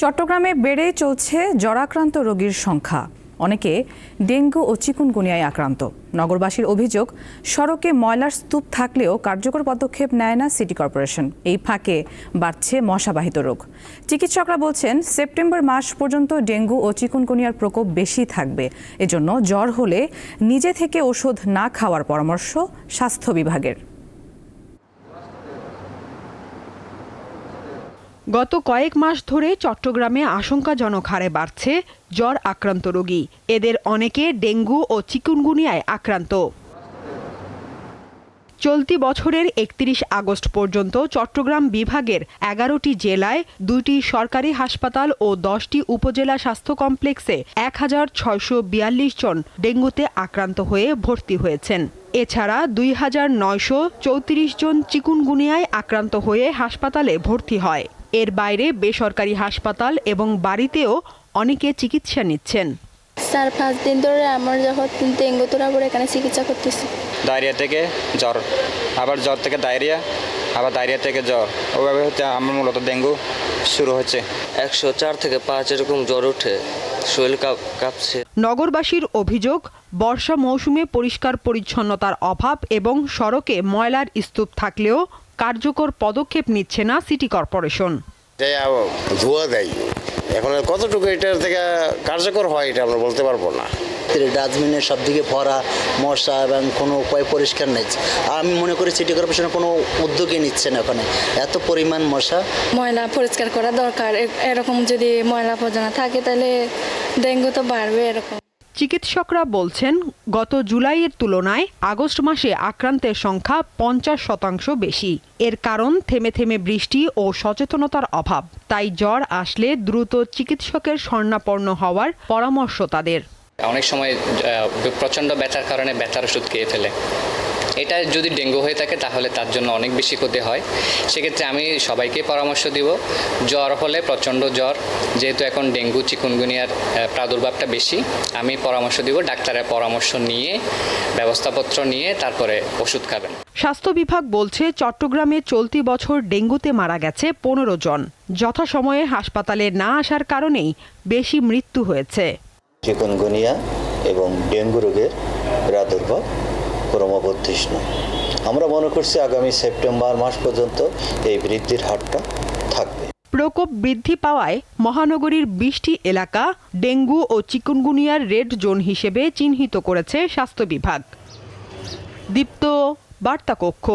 চট্টগ্রামে বেড়েই চলছে জরাক্রান্ত রোগীর সংখ্যা। অনেকে ডেঙ্গু ও চিকুনগুনিয়ায় আক্রান্ত। নগরবাসীর অভিযোগ, সড়কে ময়লার স্তূপ থাকলেও কার্যকর পদক্ষেপ নেয় না সিটি কর্পোরেশন। এই ফাঁকে বাড়ছে মশাবাহিত রোগ। চিকিৎসকরা বলছেন, সেপ্টেম্বর মাস পর্যন্ত ডেঙ্গু ও চিকুনগুনিয়ার প্রকোপ বেশি থাকবে। এজন্য জ্বর হলে নিজে থেকে ওষুধ না খাওয়ার পরামর্শ স্বাস্থ্য বিভাগের। গত কয়েক মাস ধরে চট্টগ্রামে আশঙ্কাজনক হারে বাড়ছে জ্বর আক্রান্ত রোগী। এদের অনেকে ডেঙ্গু ও চিকুনগুনিয়ায় আক্রান্ত। চলতি বছরের একত্রিশ আগস্ট পর্যন্ত চট্টগ্রাম বিভাগের এগারোটি জেলায় দুইটি সরকারি হাসপাতাল ও দশটি উপজেলা স্বাস্থ্য কমপ্লেক্সে এক হাজার ছয়শো বিয়াল্লিশ জন ডেঙ্গুতে আক্রান্ত হয়ে ভর্তি হয়েছেন। এছাড়া দুই হাজার নয়শো চৌত্রিশ জন চিকুনগুনিয়ায় আক্রান্ত হয়ে হাসপাতালে ভর্তি হয়। এর বাইরে বেসরকারি হাসপাতাল এবং বাড়িতেও অনেকে চিকিৎসা নিচ্ছেন। চার পাঁচ দিন ধরে আমার যখন ডেঙ্গু তোরা পরে এখানে চিকিৎসা করতেছি। ডায়রিয়া থেকে জ্বর আবার জ্বর থেকে ডায়রিয়া আবার ডায়রিয়া থেকে জ্বর। ওইভাবে হচ্ছে আমার মূলত ডেঙ্গু শুরু হচ্ছে। একশো চার থেকে পাঁচ এরকম জ্বর ওঠে শরীর কাঁপ কাঁপছে। নগরবাসীর অভিযোগ বর্ষা মৌসুমে পরিষ্কার পরিচ্ছন্নতার অভাব এবং সড়কে ময়লার স্তূপ থাকলেও কার্যকর পদক্ষেপ নিচ্ছে না সিটি কর্পোরেশন। যে ধোয়া দেয়। এখন কতটুকু এটার থেকে কার্যকর হয় এটা আমরা বলতে পারব না। ডাস্টবিনের সব দিকে ভরা মশা এবং কোনো উপায় পরিষ্কার নেই। আর আমি মনে করি সিটি কর্পোরেশন কোনো উদ্যোগই নিচ্ছে না ওখানে এত পরিমাণ মশা। ময়লা পরিষ্কার করা দরকার। এরকম যদি ময়লা আবর্জনা থাকে তাহলে ডেঙ্গু তো বাড়বে এরকম। চিকিৎসকরা বলছেন, গত জুলাইয়ের তুলনায় আগস্ট মাসে আক্রান্তের সংখ্যা পঞ্চাশ শতাংশ বেশি। এর কারণ থেমে থেমে বৃষ্টি ও সচেতনতার অভাব। তাই জ্বর আসলে দ্রুত চিকিৎসকের স্বর্ণাপন্ন হওয়ার পরামর্শ তাদের। অনেক সময় প্রচণ্ড ব্যথার কারণে ব্যথার ওষুধ খেয়ে ফেলে। এটা যদি ডেঙ্গু হয়ে থাকে তাহলে তার জন্য অনেক বেশি ক্ষতি হয়। সেক্ষেত্রে আমি সবাইকে পরামর্শ দিব জ্বর হলে প্রচণ্ড জ্বর যেহেতু এখন ডেঙ্গু চিকুনগুনিয়ার প্রাদুর্ভাবটা বেশি আমি পরামর্শ দিব ডাক্তারের পরামর্শ নিয়ে ব্যবস্থাপত্র নিয়ে তারপরে ওষুধ খাবেন। স্বাস্থ্য বিভাগ বলছে চট্টগ্রামে চলতি বছর ডেঙ্গুতে মারা গেছে পনেরো জন। যথাসময়ে হাসপাতালে না আসার কারণেই বেশি মৃত্যু হয়েছে। চিকুনগুনিয়া এবং ডেঙ্গু রোগের প্রাদুর্ভাব ক্রমবর্ধিষ্ণ। আমরা মনে করছি আগামী সেপ্টেম্বর মাস পর্যন্ত এই বৃদ্ধির হারটা থাকবে। প্রকোপ বৃদ্ধি পাওয়ায় মহানগরীর বিশটি এলাকা ডেঙ্গু ও চিকুনগুনিয়ার রেড জোন হিসেবে চিহ্নিত করেছে স্বাস্থ্য বিভাগ। দীপ্ত বার্তা কক্ষ